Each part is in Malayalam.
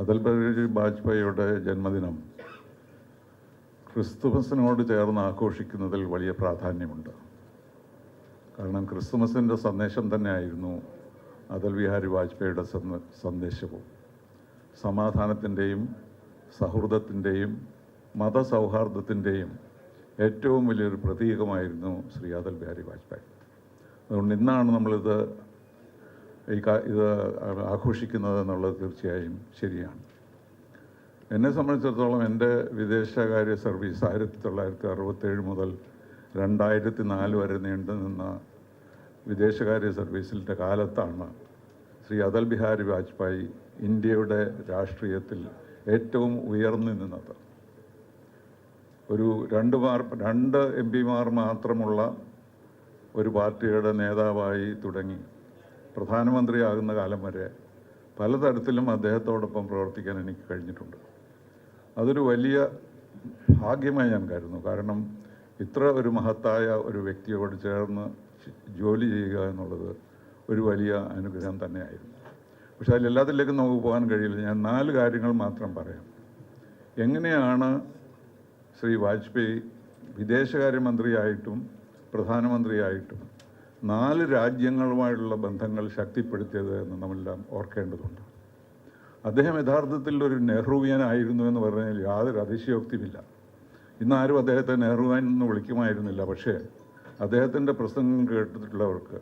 അടൽ ബിഹാരി വാജ്പേയിയുടെ ജന്മദിനം ക്രിസ്തുമസിനോട് ചേർന്ന് ആഘോഷിക്കുന്നതിൽ വലിയ പ്രാധാന്യമുണ്ട്. കാരണം ക്രിസ്തുമസിന്റെ സന്ദേശം തന്നെയായിരുന്നു അടൽ ബിഹാരി വാജ്പേയിയുടെ സന്ദ- സന്ദേശവും. സമാധാനത്തിന്റെയും സൗഹൃദത്തിന്റെയും മതസൗഹാർദ്ദത്തിന്റെയും ഏറ്റവും വലിയൊരു പ്രതീകമായിരുന്നു ശ്രീ അടൽ ബിഹാരി വാജ്പേയി. അതുകൊണ്ട് ഇന്നാണ് നമ്മളിത് ഇത് ആഘോഷിക്കുന്നത് എന്നുള്ളത് തീർച്ചയായും ശരിയാണ്. എന്നെ സംബന്ധിച്ചിടത്തോളം എന്റെ വിദേശകാര്യ സർവീസ് ആയിരത്തി തൊള്ളായിരത്തി അറുപത്തേഴ് മുതൽ രണ്ടായിരത്തി നാല് വരെ നീണ്ടു നിന്ന വിദേശകാര്യ സർവീസിന്റെ കാലത്താണ് ശ്രീ അടൽ ബിഹാരി വാജ്പേയി ഇന്ത്യയുടെ രാഷ്ട്രീയത്തിൽ ഏറ്റവും ഉയർന്നു നിന്നത്. ഒരു രണ്ട് മാർ രണ്ട് എം പിമാർ മാത്രമുള്ള ഒരു പാർട്ടിയുടെ നേതാവായി തുടങ്ങി. പ്രധാനമന്ത്രിയാകുന്ന കാലം വരെ പലതരത്തിലും അദ്ദേഹത്തോടൊപ്പം പ്രവർത്തിക്കാൻ എനിക്ക് കഴിഞ്ഞിട്ടുണ്ട്. അതൊരു വലിയ ഭാഗ്യമായി ഞാൻ കരുതുന്നു. കാരണം ഇത്ര ഒരു മഹത്തായ ഒരു വ്യക്തിയോട് ചേർന്ന് ജോലി ചെയ്യുക എന്നുള്ളത് ഒരു വലിയ അനുഗ്രഹം തന്നെയായിരുന്നു. പക്ഷെ അതിലെല്ലാത്തിലേക്കും നമുക്ക് പോകാൻ കഴിയില്ല. ഞാൻ നാല് കാര്യങ്ങൾ മാത്രം പറയാം. എങ്ങനെയാണ് ശ്രീ വാജ്പേയി വിദേശകാര്യമന്ത്രിയായിട്ടും പ്രധാനമന്ത്രിയായിട്ടും നാല് രാജ്യങ്ങളുമായുള്ള ബന്ധങ്ങൾ ശക്തിപ്പെടുത്തിയത് എന്ന് നമ്മളെല്ലാം ഓർക്കേണ്ടതുണ്ട്. അദ്ദേഹം യഥാർത്ഥത്തിൽ ഒരു നെഹ്റുവിയനായിരുന്നു എന്ന് പറഞ്ഞാൽ യാതൊരു അതിശയോക്തിയുമില്ല. ഇന്നാരും അദ്ദേഹത്തെ നെഹ്റുവിയൻ എന്ന് വിളിക്കുമായിരുന്നില്ല. പക്ഷേ അദ്ദേഹത്തിന്റെ പ്രസംഗം കേട്ടിട്ടുള്ളവർക്ക്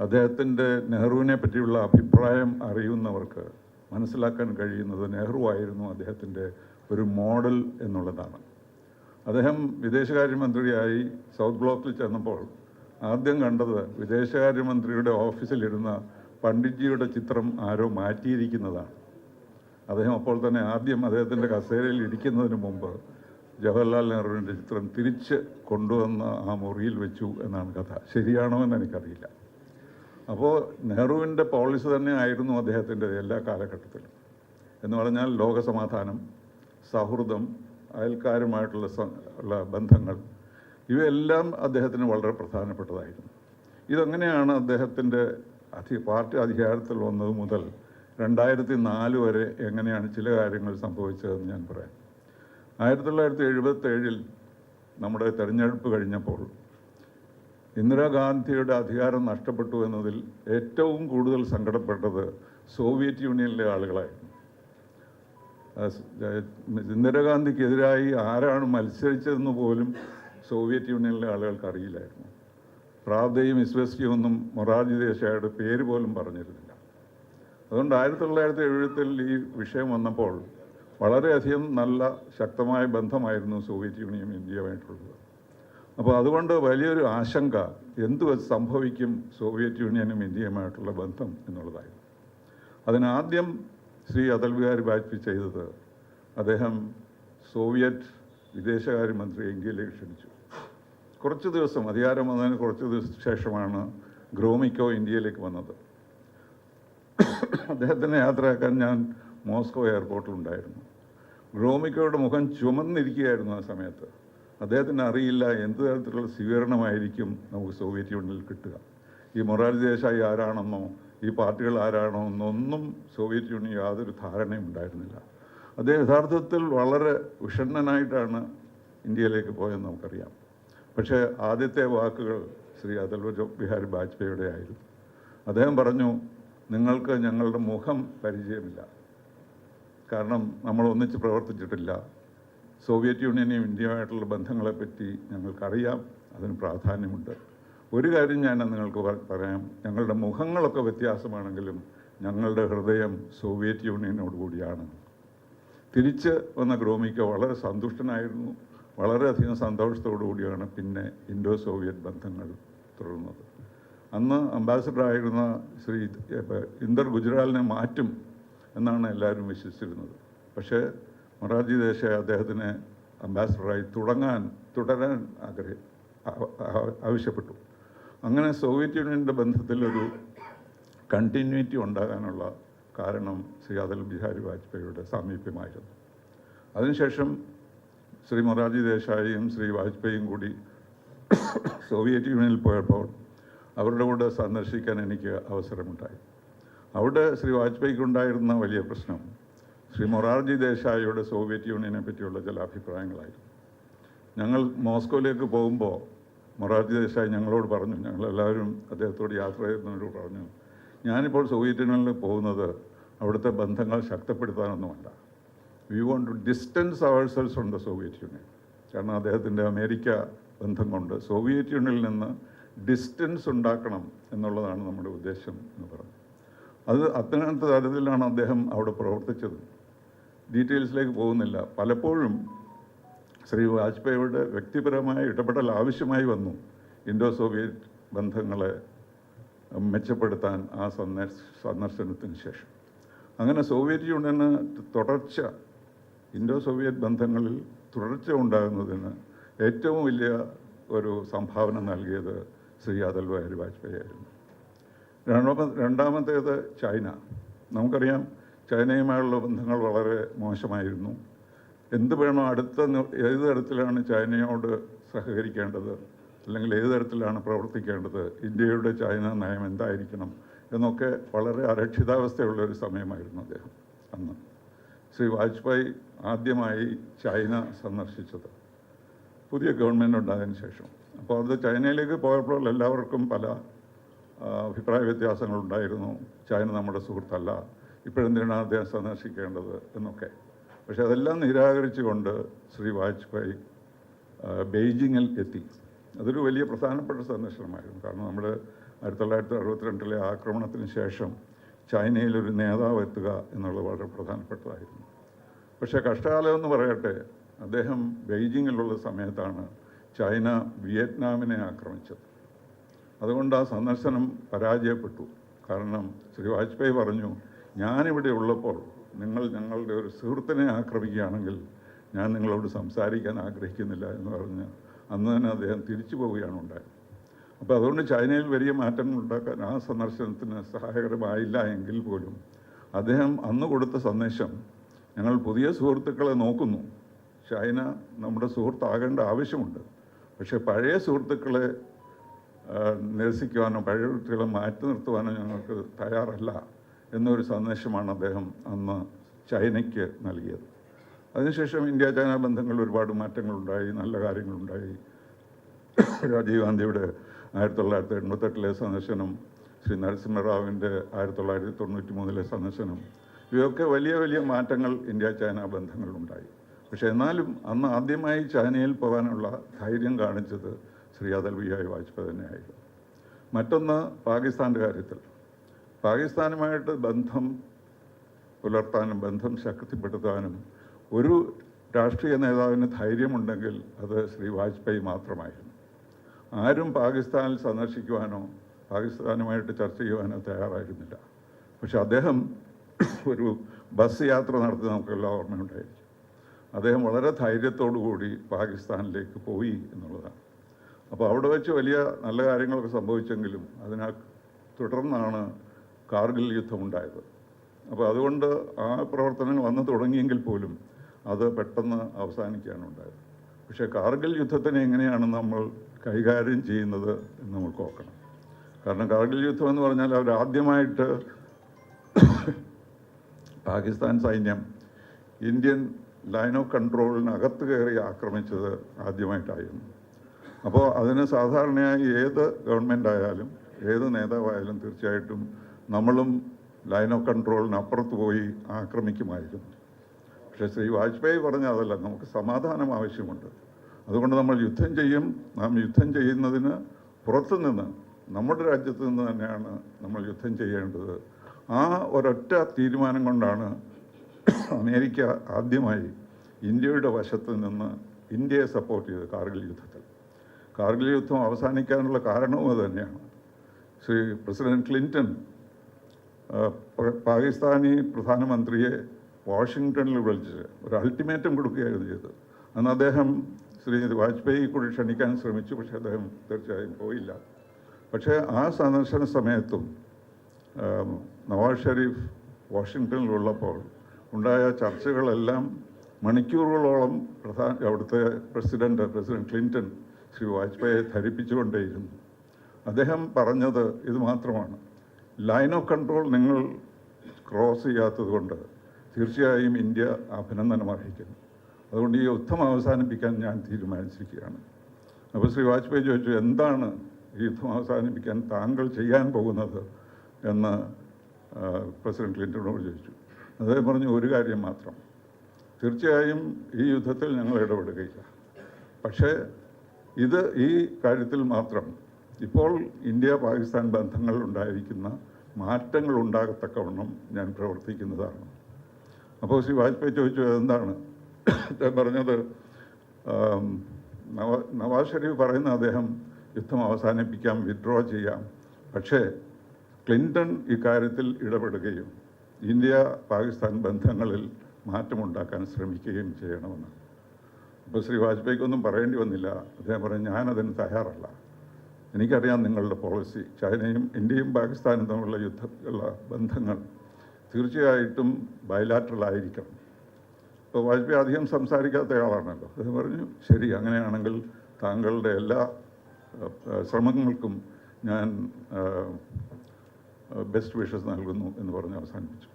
അദ്ദേഹത്തിന്റെ നെഹ്റുവിനെ പറ്റിയുള്ള അഭിപ്രായം അറിയുന്നവർക്ക് മനസ്സിലാക്കാൻ കഴിയുന്നത് നെഹ്റു ആയിരുന്നു അദ്ദേഹത്തിന്റെ ഒരു മോഡൽ എന്നുള്ളതാണ്. അദ്ദേഹം വിദേശകാര്യമന്ത്രിയായി സൗത്ത് ബ്ലോക്കിൽ ചെന്നപ്പോൾ ആദ്യം കണ്ടത് വിദേശകാര്യമന്ത്രിയുടെ ഓഫീസിലിരുന്ന പണ്ഡിറ്റ്ജിയുടെ ചിത്രം ആരോ മാറ്റിയിരിക്കുന്നതാണ്. അദ്ദേഹം അപ്പോൾ തന്നെ ആദ്യം അദ്ദേഹത്തിന്റെ കസേരയിൽ ഇരിക്കുന്നതിന് മുമ്പ് ജവഹർലാൽ നെഹ്റുവിന്റെ ചിത്രം തിരിച്ച് കൊണ്ടുവന്ന് ആ മുറിയിൽ വെച്ചു എന്നാണ് കഥ. ശരിയാണോ എന്ന് എനിക്കറിയില്ല. അപ്പോൾ നെഹ്റുവിന്റെ പോളിസി തന്നെ ആയിരുന്നു അദ്ദേഹത്തിന്റെ എല്ലാ കാലഘട്ടത്തിലും. എന്ന് പറഞ്ഞാൽ ലോകസമാധാനം സൗഹൃദം അയൽക്കാരുമായിട്ടുള്ള ബന്ധങ്ങൾ ഇവയെല്ലാം അദ്ദേഹത്തിന് വളരെ പ്രധാനപ്പെട്ടതായിരുന്നു. ഇതെങ്ങനെയാണ് അദ്ദേഹത്തിന്റെ അധി പാർട്ടി അധികാരത്തിൽ വന്നത് മുതൽ രണ്ടായിരത്തി നാല് വരെ എങ്ങനെയാണ് ചില കാര്യങ്ങൾ സംഭവിച്ചതെന്ന് ഞാൻ പറയാം. ആയിരത്തി തൊള്ളായിരത്തി എഴുപത്തേഴിൽ നമ്മുടെ തെരഞ്ഞെടുപ്പ് കഴിഞ്ഞപ്പോൾ ഇന്ദിരാഗാന്ധിയുടെ അധികാരം നഷ്ടപ്പെട്ടു എന്നതിൽ ഏറ്റവും കൂടുതൽ സങ്കടപ്പെട്ടത് സോവിയറ്റ് യൂണിയനിലെ ആളുകളായിരുന്നു. ഇന്ദിരാഗാന്ധിക്കെതിരായി ആരാണ് മത്സരിച്ചതെന്ന് പോലും സോവിയറ്റ് യൂണിയനിലെ ആളുകൾക്ക് അറിയില്ലായിരുന്നു. പ്രാവ്ദയും ഇസ്വസ്റ്റിയും ഒന്നും മൊറാർജി ദേശായുടെ പേര് പോലും പറഞ്ഞിരുന്നില്ല. അതുകൊണ്ട് ആയിരത്തി തൊള്ളായിരത്തി എഴുപത്തിൽ ഈ വിഷയം വന്നപ്പോൾ വളരെയധികം നല്ല ശക്തമായ ബന്ധമായിരുന്നു സോവിയറ്റ് യൂണിയനും ഇന്ത്യയുമായിട്ടുള്ളത്. അപ്പോൾ അതുകൊണ്ട് വലിയൊരു ആശങ്ക എന്ത് സംഭവിക്കും സോവിയറ്റ് യൂണിയനും ഇന്ത്യയുമായിട്ടുള്ള ബന്ധം എന്നുള്ളതായിരുന്നു. അതിനാദ്യം ശ്രീ അടൽ ബിഹാരി വാജ്പേയി ചെയ്തത് അദ്ദേഹം സോവിയറ്റ് വിദേശകാര്യമന്ത്രി ഇന്ത്യയിലേക്ക് ക്ഷണിച്ചു. കുറച്ച് ദിവസം അധികാരം വന്നതിന് കുറച്ച് ദിവസത്തിന് ശേഷമാണ് ഗ്രോമിക്കോ ഇന്ത്യയിലേക്ക് വന്നത്. അദ്ദേഹത്തിനെ യാത്രയാക്കാൻ ഞാൻ മോസ്കോ എയർപോർട്ടിലുണ്ടായിരുന്നു. ഗ്രോമിക്കോയുടെ മുഖം ചുമന്നിരിക്കുകയായിരുന്നു ആ സമയത്ത്. അദ്ദേഹത്തിന് അറിയില്ല എന്ത് തരത്തിലുള്ള സ്വീകരണമായിരിക്കും നമുക്ക് സോവിയറ്റ് യൂണിയനിൽ കിട്ടുക. ഈ മൊറാർജി ദേശായി ആരാണെന്നോ ഈ പാർട്ടികൾ ആരാണോ എന്നൊന്നും സോവിയറ്റ് യൂണിയൻ യാതൊരു ധാരണയും ഉണ്ടായിരുന്നില്ല. അദ്ദേഹം യഥാർത്ഥത്തിൽ വളരെ വിഷണ്ണനായിട്ടാണ് ഇന്ത്യയിലേക്ക് പോയെന്ന് നമുക്കറിയാം. പക്ഷേ ആദ്യത്തെ വാക്കുകൾ ശ്രീ അടൽ ബിഹാരി വാജ്പേയിയുടെ ആയിരുന്നു. അദ്ദേഹം പറഞ്ഞു നിങ്ങൾക്ക് ഞങ്ങളുടെ മുഖം പരിചയമില്ല. കാരണം നമ്മൾ ഒന്നിച്ച് പ്രവർത്തിച്ചിട്ടില്ല. സോവിയറ്റ് യൂണിയനെയും ഇന്ത്യയുമായിട്ടുള്ള ബന്ധങ്ങളെപ്പറ്റി ഞങ്ങൾക്കറിയാം. അതിന് പ്രാധാന്യമുണ്ട്. ഒരു കാര്യം ഞാൻ നിങ്ങൾക്ക് പറയാം. ഞങ്ങളുടെ മുഖങ്ങളൊക്കെ വ്യത്യാസമാണെങ്കിലും ഞങ്ങളുടെ ഹൃദയം സോവിയറ്റ് യൂണിയനോട് കൂടിയാണ്. തിരിച്ച് വന്ന ഗ്രോമിക്ക് വളരെ സന്തുഷ്ടനായിരുന്നു. വളരെയധികം സന്തോഷത്തോടു കൂടിയാണ് പിന്നെ ഇൻഡോ സോവിയറ്റ് ബന്ധങ്ങൾ തുടർന്നത്. അന്ന് ആയിരുന്ന ശ്രീ ഇന്ദർ ഗുജറാലിനെ മാറ്റും എന്നാണ് എല്ലാവരും വിശ്വസിച്ചിരുന്നത്. പക്ഷേ മൊറാർജി ദേശായ അദ്ദേഹത്തിനെ അംബാസഡറായി തുടങ്ങാൻ തുടരാൻ ആഗ്രഹി ആവശ്യപ്പെട്ടു. അങ്ങനെ സോവിയറ്റ് യൂണിയന്റെ ബന്ധത്തിലൊരു കണ്ടിന്യൂറ്റി ഉണ്ടാകാനുള്ള കാരണം ശ്രീ അടൽ ബിഹാരി വാജ്പേയിയുടെ സാമീപ്യമായിരുന്നു. അതിനുശേഷം ശ്രീ മൊറാജി ദേശായിയും ശ്രീ വാജ്പേയും കൂടി സോവിയറ്റ് യൂണിയനിൽ പോയപ്പോൾ അവരുടെ കൂടെ സന്ദർശിക്കാൻ എനിക്ക് അവസരമുണ്ടായി. അവിടെ ശ്രീ വാജ്പേയിക്ക് ഉണ്ടായിരുന്ന വലിയ പ്രശ്നം ശ്രീ മൊറാർജി ദേശായിയുടെ സോവിയറ്റ് യൂണിയനെ പറ്റിയുള്ള ചില അഭിപ്രായങ്ങളായിരുന്നു. ഞങ്ങൾ മോസ്കോയിലേക്ക് പോകുമ്പോൾ മൊറാർജി ദേശായി ഞങ്ങളോട് പറഞ്ഞു ഞങ്ങളെല്ലാവരും അദ്ദേഹത്തോട് യാത്ര ചെയ്യുന്നവരോട് പറഞ്ഞു ഞാനിപ്പോൾ സോവിയറ്റ് യൂണിയനിൽ പോകുന്നത് അവിടുത്തെ ബന്ധങ്ങൾ ശക്തിപ്പെടുത്താനൊന്നുമല്ല. We want to distance ourselves the Soviet Union കാരണം അദ്ദേഹത്തിന്റെ അമേരിക്ക ബന്ധം കൊണ്ട് സോവിയറ്റ് യൂണിയനിൽ നിന്ന് ഡിസ്റ്റൻസ് ഉണ്ടാക്കണം എന്നുള്ളതാണ് നമ്മുടെ ഉദ്ദേശം എന്ന് പറഞ്ഞു അത് അത്തരത്തെ തരത്തിലാണ് അദ്ദേഹം അവിടെ പ്രവർത്തിച്ചത്. ഡീറ്റെയിൽസിലേക്ക് പോകുന്നില്ല. പലപ്പോഴും ശ്രീ വാജ്പേയിയുടെ വ്യക്തിപരമായ ഇടപെടൽ ആവശ്യമായി വന്നു. ഇൻഡോ സോവിയറ്റ് ബന്ധങ്ങളെ മെച്ചപ്പെടുത്താൻ ആ സന്ദർശ സന്ദർശനത്തിന് ശേഷം. അങ്ങനെ സോവിയറ്റ് യൂണിയന് തുടർച്ച ഇൻഡോ സോവിയറ്റ് ബന്ധങ്ങളിൽ തുടർച്ച ഉണ്ടാകുന്നതിന് ഏറ്റവും വലിയ ഒരു സംഭാവന നൽകിയത് ശ്രീ അടൽ ബിഹാരി വാജ്പേയി ആയിരുന്നു. രണ്ടാമത്തെ രണ്ടാമത്തേത് ചൈന. നമുക്കറിയാം ചൈനയുമായുള്ള ബന്ധങ്ങൾ വളരെ മോശമായിരുന്നു. എന്ത് വേണോ അടുത്ത ഏത് തരത്തിലാണ് ചൈനയോട് സഹകരിക്കേണ്ടത്? അല്ലെങ്കിൽ ഏത് തരത്തിലാണ് പ്രവർത്തിക്കേണ്ടത്? ഇന്ത്യയുടെ ചൈന നയം എന്തായിരിക്കണം? എന്നൊക്കെ വളരെ അരക്ഷിതാവസ്ഥയുള്ള ഒരു സമയമായിരുന്നു അദ്ദേഹം അന്ന്. ശ്രീ വാജ്പേയി ആദ്യമായി ചൈന സന്ദർശിച്ചത്. പുതിയ ഗവൺമെന്റ് ഉണ്ടായതിന് ശേഷം. അപ്പോൾ അത് ചൈനയിലേക്ക് പോയപ്പോൾ എല്ലാവർക്കും പല അഭിപ്രായ വ്യത്യാസങ്ങളുണ്ടായിരുന്നു ചൈന നമ്മുടെ സുഹൃത്തല്ല. ഇപ്പോഴെന്തിനാണ് അദ്ദേഹം സന്ദർശിക്കേണ്ടത് എന്നൊക്കെ. പക്ഷെ അതെല്ലാം നിരാകരിച്ചുകൊണ്ട് ശ്രീ വാജ്പേയി ബെയ്ജിങ്ങിൽ എത്തി. അതൊരു വലിയ പ്രധാനപ്പെട്ട സന്ദർശനമായിരുന്നു. കാരണം നമ്മുടെ ആയിരത്തി തൊള്ളായിരത്തി അറുപത്തിരണ്ടിലെ ആക്രമണത്തിന് ശേഷം ചൈനയിലൊരു നേതാവ് എത്തുക എന്നുള്ളത് വളരെ പ്രധാനപ്പെട്ടതായിരുന്നു. പക്ഷേ കഷ്ടകാലം എന്ന് പറയട്ടെ അദ്ദേഹം ബെയ്ജിങ്ങിലുള്ള സമയത്താണ് ചൈന വിയറ്റ്നാമിനെ ആക്രമിച്ചത്. അതുകൊണ്ട് ആ സന്ദർശനം പരാജയപ്പെട്ടു. കാരണം ശ്രീ വാജ്പേയി പറഞ്ഞു ഞാനിവിടെ ഉള്ളപ്പോൾ നിങ്ങൾ ഞങ്ങളുടെ ഒരു സുഹൃത്തിനെ ആക്രമിക്കുകയാണെങ്കിൽ ഞാൻ നിങ്ങളോട് സംസാരിക്കാൻ ആഗ്രഹിക്കുന്നില്ല എന്ന് പറഞ്ഞ് അന്ന് തന്നെ അദ്ദേഹം തിരിച്ചു പോവുകയാണ് ഉണ്ടായത്. അപ്പോൾ അതുകൊണ്ട് ചൈനയിൽ വലിയ മാറ്റങ്ങൾ ഉണ്ടാക്കാൻ ആ സന്ദർശനത്തിന് സഹായകരമായില്ല എങ്കിൽ പോലും അദ്ദേഹം അന്ന് കൊടുത്ത സന്ദേശം ഞങ്ങൾ പുതിയ സുഹൃത്തുക്കളെ നോക്കുന്നു. ചൈന നമ്മുടെ സുഹൃത്താകേണ്ട ആവശ്യമുണ്ട്. പക്ഷേ പഴയ സുഹൃത്തുക്കളെ നിരസിക്കുവാനോ പഴയ കുട്ടികളെ മാറ്റി നിർത്തുവാനോ ഞങ്ങൾക്ക് തയ്യാറല്ല എന്നൊരു സന്ദേശമാണ് അദ്ദേഹം അന്ന് ചൈനയ്ക്ക് നൽകിയത്. അതിനുശേഷം ഇന്ത്യ ചൈന ബന്ധങ്ങളിൽ ഒരുപാട് മാറ്റങ്ങളുണ്ടായി നല്ല കാര്യങ്ങളുണ്ടായി. രാജീവ് ഗാന്ധിയുടെ ആയിരത്തി തൊള്ളായിരത്തി എൺപത്തെട്ടിലെ സന്ദർശനം ശ്രീ നരസിംഹറാവിന്റെ ആയിരത്തി തൊള്ളായിരത്തി തൊണ്ണൂറ്റി മൂന്നിലെ സന്ദർശനം. ഇവയൊക്കെ വലിയ വലിയ മാറ്റങ്ങൾ ഇന്ത്യ ചൈന ബന്ധങ്ങളിലുണ്ടായി. പക്ഷേ എന്നാലും അന്ന് ആദ്യമായി ചൈനയിൽ പോകാനുള്ള ധൈര്യം കാണിച്ചത് ശ്രീ അടൽ ബിഹാരി വാജ്പേയി തന്നെയായിരുന്നു. മറ്റൊന്ന് പാകിസ്ഥാന്റെ കാര്യത്തിൽ. പാകിസ്ഥാനുമായിട്ട് ബന്ധം പുലർത്താനും ബന്ധം ശക്തിപ്പെടുത്താനും ഒരു രാഷ്ട്രീയ നേതാവിന് ധൈര്യമുണ്ടെങ്കിൽ അത് ശ്രീ വാജ്പേയി മാത്രമായിരുന്നു. ആരും പാകിസ്ഥാനിൽ സന്ദർശിക്കുവാനോ പാകിസ്ഥാനുമായിട്ട് ചർച്ച ചെയ്യുവാനോ തയ്യാറായിരുന്നില്ല. പക്ഷെ അദ്ദേഹം ഒരു ബസ് യാത്ര നടത്തി നമുക്കെല്ലാം ഓർമ്മയുണ്ടായിരിക്കും. അദ്ദേഹം വളരെ ധൈര്യത്തോടു കൂടി പാകിസ്ഥാനിലേക്ക് പോയി എന്നുള്ളതാണ്. അപ്പോൾ അവിടെ വെച്ച് വലിയ നല്ല കാര്യങ്ങളൊക്കെ സംഭവിച്ചെങ്കിലും അതിനാൽ തുടർന്നാണ് കാർഗിൽ യുദ്ധം ഉണ്ടായത് അപ്പോൾ അതുകൊണ്ട് ആ പ്രവർത്തനങ്ങൾ വന്നു തുടങ്ങിയെങ്കിൽ പോലും അത് പെട്ടെന്ന് അവസാനിക്കുകയാണ് ഉണ്ടായത് പക്ഷേ കാർഗിൽ യുദ്ധത്തിനെ എങ്ങനെയാണ് നമ്മൾ കൈകാര്യം ചെയ്യുന്നത് എന്ന് നമുക്ക് നോക്കണം കാരണം കാർഗിൽ യുദ്ധം എന്ന് പറഞ്ഞാൽ അവർ ആദ്യമായിട്ട് പാകിസ്ഥാൻ സൈന്യം ഇന്ത്യൻ ലൈൻ ഓഫ് കൺട്രോളിനകത്ത് കയറി ആക്രമിച്ചത് ആദ്യമായിട്ടായിരുന്നു. അപ്പോൾ അതിന് സാധാരണയായി ഏത് ഗവൺമെന്റ് ആയാലും ഏത് നേതാവായാലും തീർച്ചയായിട്ടും നമ്മളും ലൈൻ ഓഫ് കൺട്രോളിനപ്പുറത്ത് പോയി ആക്രമിക്കുമായിരുന്നു. പക്ഷേ ശ്രീ വാജ്പേയി പറഞ്ഞ അതല്ല നമുക്ക് സമാധാനം ആവശ്യമുണ്ട്. അതുകൊണ്ട് നമ്മൾ യുദ്ധം ചെയ്യും. നാം യുദ്ധം ചെയ്യുന്നതിന് പുറത്തുനിന്ന് നമ്മുടെ രാജ്യത്ത് നിന്ന് തന്നെയാണ് നമ്മൾ യുദ്ധം ചെയ്യേണ്ടത്. ആ ഒരൊറ്റ തീരുമാനം കൊണ്ടാണ് അമേരിക്ക ആദ്യമായി ഇന്ത്യയുടെ വശത്ത് നിന്ന് ഇന്ത്യയെ സപ്പോർട്ട് ചെയ്തത് കാർഗിൽ യുദ്ധത്തിൽ. കാർഗിൽ യുദ്ധം അവസാനിക്കാനുള്ള കാരണവും അത് തന്നെയാണ്. ശ്രീ പ്രസിഡന്റ് ക്ലിന്റൺ പാകിസ്ഥാനി പ്രധാനമന്ത്രിയെ വാഷിങ്ടണിൽ വിളിച്ച് ഒരു അൾട്ടിമേറ്റം കൊടുക്കുകയായിരുന്നു ചെയ്തത്. അന്ന് അദ്ദേഹം ശ്രീ വാജ്പേയി കൂടി ക്ഷണിക്കാൻ ശ്രമിച്ചു പക്ഷേ അദ്ദേഹം തീർച്ചയായും പോയില്ല. പക്ഷേ ആ സന്ദർശന സമയത്തും നവാസ് ഷെരീഫ് വാഷിങ്ടണിലുള്ളപ്പോൾ ഉണ്ടായ ചർച്ചകളെല്ലാം മണിക്കൂറുകളോളം പ്രധാന അവിടുത്തെ പ്രസിഡന്റ് പ്രസിഡന്റ് ക്ലിന്റൺ ശ്രീ വാജ്പേയിയെ ധരിപ്പിച്ചുകൊണ്ടേയിരുന്നു. അദ്ദേഹം പറഞ്ഞത് ഇത് മാത്രമാണ്. ലൈൻ ഓഫ് കൺട്രോൾ നിങ്ങൾ ക്രോസ് ചെയ്യാത്തത് കൊണ്ട് തീർച്ചയായും ഇന്ത്യ അഭിനന്ദനം അർഹിക്കുന്നു. അതുകൊണ്ട് ഈ യുദ്ധം അവസാനിപ്പിക്കാൻ ഞാൻ തീരുമാനിച്ചിരിക്കുകയാണ്. അപ്പോൾ ശ്രീ വാജ്പേയി ചോദിച്ചു എന്താണ് ഈ യുദ്ധം അവസാനിപ്പിക്കാൻ താങ്കൾ ചെയ്യാൻ പോകുന്നത് എന്ന് പ്രസിഡന്റ് ക്ലിന്റനോട് ചോദിച്ചു. അദ്ദേഹം പറഞ്ഞു ഒരു കാര്യം മാത്രം. തീർച്ചയായും ഈ യുദ്ധത്തിൽ ഞങ്ങൾ ഇടപെടുകയില്ല. പക്ഷേ ഇത് ഈ കാര്യത്തിൽ മാത്രം. ഇപ്പോൾ ഇന്ത്യ പാകിസ്ഥാൻ ബന്ധങ്ങൾ ഉണ്ടായിരിക്കുന്ന മാറ്റങ്ങൾ ഉണ്ടാകത്തക്കവണ്ണം ഞാൻ പ്രവർത്തിക്കുന്നതാണ്. അപ്പോൾ ശ്രീ വാജ്പേയി ചോദിച്ചു എന്താണ് അദ്ദേഹം പറഞ്ഞത് നവാ നവ നവാസ് ഷെരീഫ് പറയുന്ന അദ്ദേഹം യുദ്ധം അവസാനിപ്പിക്കാം വിഡ്രോ ചെയ്യാം. പക്ഷേ ക്ലിന്റൺ ഇക്കാര്യത്തിൽ ഇടപെടുകയും ഇന്ത്യ പാകിസ്ഥാൻ ബന്ധങ്ങളിൽ മാറ്റമുണ്ടാക്കാൻ ശ്രമിക്കുകയും ചെയ്യണമെന്ന്. അപ്പോൾ ശ്രീ വാജ്പേയിക്കൊന്നും പറയേണ്ടി വന്നില്ല. അദ്ദേഹം പറഞ്ഞു ഞാനതിന് തയ്യാറല്ല. എനിക്കറിയാം നിങ്ങളുടെ പോളിസി ചൈനയും ഇന്ത്യയും പാകിസ്ഥാനും തമ്മിലുള്ള യുദ്ധത്തിലുള്ള ബന്ധങ്ങൾ തീർച്ചയായിട്ടും ബയലാറ്ററൽ ആയിരിക്കണം വാജ്പേയി അധികം സംസാരിക്കാത്തയാളാണല്ലോ അദ്ദേഹം പറഞ്ഞു ശരി അങ്ങനെയാണെങ്കിൽ താങ്കളുടെ എല്ലാ ശ്രമങ്ങൾക്കും ഞാൻ ബെസ്റ്റ് വിഷസ് നൽകുന്നു എന്ന് പറഞ്ഞ് അവസാനിപ്പിച്ചു.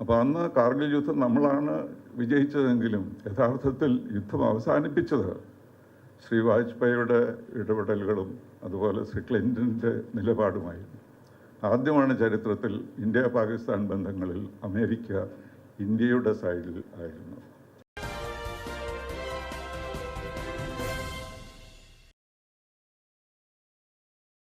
അപ്പോൾ അന്ന് കാർഗിൽ യുദ്ധം നമ്മളാണ് വിജയിച്ചതെങ്കിലും യഥാർത്ഥത്തിൽ യുദ്ധം അവസാനിപ്പിച്ചത് ശ്രീ വാജ്പേയിയുടെ ഇടപെടലുകളും അതുപോലെ ശ്രീ ക്ലിന്റന്റെ നിലപാടുമായിരുന്നു. ആദ്യമാണ് ചരിത്രത്തിൽ ഇന്ത്യ പാകിസ്ഥാൻ ബന്ധങ്ങളിൽ അമേരിക്ക ഇന്ത്യയുടെ സൈഡിൽ ആയിരുന്നു.